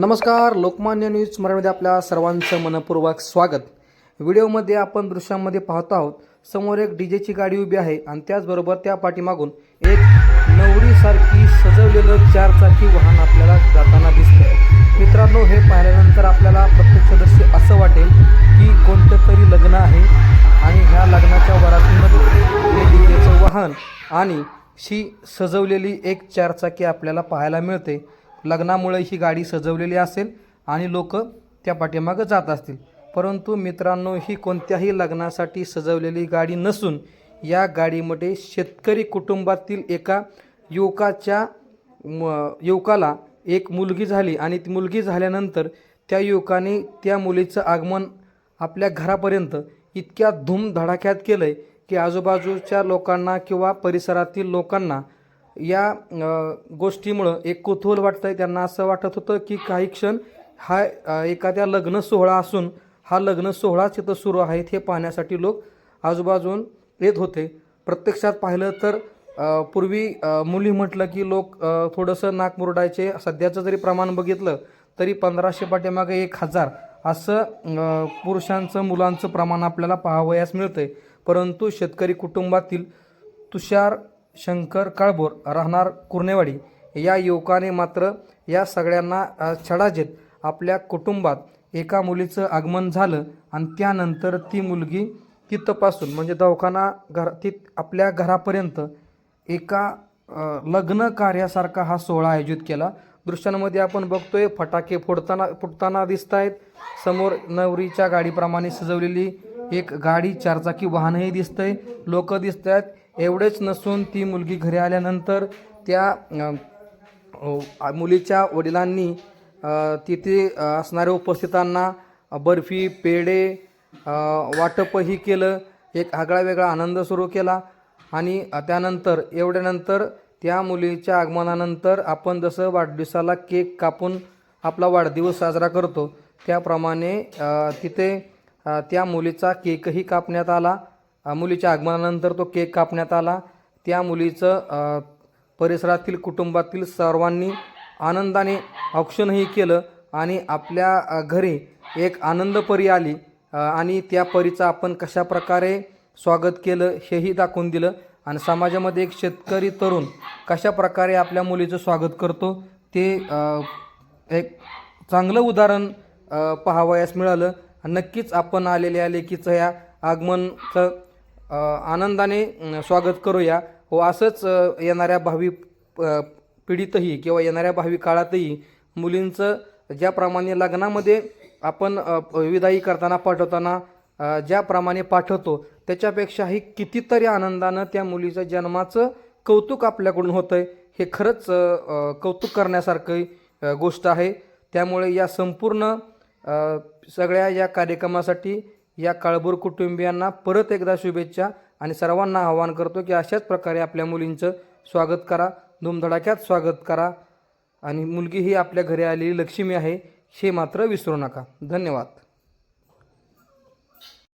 नमस्कार लोकमान्य न्यूज मराठीमध्ये आपल्या सर्वांचं मनपूर्वक स्वागत. व्हिडिओमध्ये आपण दृश्यामध्ये पाहतो आहोत समोर एक डीजेची गाडी उभी आहे आणि त्याचबरोबर त्या पाठीमागून एक नवरीसारखी सजवलेलं चारचाकी वाहन आपल्याला जाताना दिसतं मित्रांनो हे पाहिल्यानंतर आपल्याला प्रत्यक्षदर्शी असं वाटेल की कोणतं तरी लग्न आहे आणि ह्या लग्नाच्या वरातीमध्ये हे डीजेचं वाहन आणि शी सजवलेली एक चारचाकी आपल्याला पाहायला मिळते. लग्नामुळे ही गाडी सजवलेली असेल आणि लोक त्या पाठीमागं जात असतील. परंतु मित्रांनो ही कोणत्याही लग्नासाठी सजवलेली गाडी नसून या गाडीमध्ये शेतकरी कुटुंबातील एका युवकाच्या म युवकाला एक मुलगी झाली आणि ती मुलगी झाल्यानंतर त्या युवकाने त्या मुलीचं आगमन आपल्या घरापर्यंत इतक्या धूमधडाक्यात केलं आहे की आजूबाजूच्या लोकांना किंवा परिसरातील लोकांना या गोष्टीमुळं एक कुतूहल वाटतं आहे त्यांना असं वाटत होतं की काही क्षण हा एखाद्या लग्न सोहळा असून हा लग्न सोहळाच इथं सुरू आहे हे पाहण्यासाठी लोक आजूबाजून येत होते. प्रत्यक्षात पाहिलं तर पूर्वी मुली म्हटलं की लोक थोडंसं नाक मुरडायचे. सध्याचं जरी प्रमाण बघितलं तरी पंधराशे पाठीमागे एक हजार असं पुरुषांचं मुलांचं प्रमाण आपल्याला पाहावयास मिळतंय. परंतु शेतकरी कुटुंबातील तुषार शंकर काळभोर राहणार कुर्नेवाडी या युवकाने मात्र या सगळ्यांना छडाजेत छडा देत आपल्या कुटुंबात एका मुलीचं आगमन झालं आणि त्यानंतर ती मुलगी तिथपासून म्हणजे दवाखाना घर ती आपल्या घरापर्यंत एका लग्न कार्यासारखा हा सोहळा आयोजित केला. दृश्यांमध्ये आपण बघतोय फटाके फोडताना फुटताना दिसत आहेत समोर नवरीच्या गाडीप्रमाणे सजवलेली एक गाडी चारचाकी वाहनही दिसतंय. लोक दिसत आहेत एवढेच नसून ती मुलगी घरी आल्यानंतर त्या मुलीच्या वडिलांनी तिथे असणाऱ्या उपस्थितांना बर्फी पेढे वाटपही केलं एक आगळा वेगळा आनंद सुरू केला आणि त्यानंतर एवढ्यानंतर त्या मुलीच्या आगमनानंतर आपण जसं वाढदिवसाला केक कापून आपला वाढदिवस साजरा करतो त्याप्रमाणे तिथे त्या मुलीचा केकही कापण्यात आला. मुलीच्या आगमनानंतर तो केक कापण्यात आला. त्या मुलीचं परिसरातील कुटुंबातील सर्वांनी आनंदाने औक्षणही केलं आणि आपल्या घरी एक आनंद परी आली. आणि त्या परीचं आपण कशा प्रकारे स्वागत केलं हेही दाखवून दिलं. आणि समाजामध्ये एक शेतकरी तरुण कशा प्रकारे आपल्या मुलीचं स्वागत करतो ते एक चांगलं उदाहरण पाहावयास मिळालं. नक्कीच आपण आलेल्या लेखीचं या आगमनचं आनंदाने स्वागत करूया. व असंच येणाऱ्या भावी पिढीतही किंवा येणाऱ्या भावी काळातही मुलींचं ज्याप्रमाणे लग्नामध्ये आपण विदाई करताना पाठवताना ज्याप्रमाणे पाठवतो त्याच्यापेक्षाही कितीतरी आनंदानं त्या मुलीच्या जन्माचं कौतुक आपल्याकडून होतं आहे हे खरंच कौतुक करण्यासारखी गोष्ट आहे. त्यामुळे या संपूर्ण सगळ्या या कार्यक्रमासाठी या काळभोर कुटुंबियांना परत एकदा शुभेच्छा आणि सर्वांना आवाहन करतो की अशाच प्रकारे आपल्या मुलींचं स्वागत करा धुमधडाक्यात स्वागत करा आणि मुलगी ही आपल्या घरी आलेली लक्ष्मी आहे हे मात्र विसरू नका. धन्यवाद.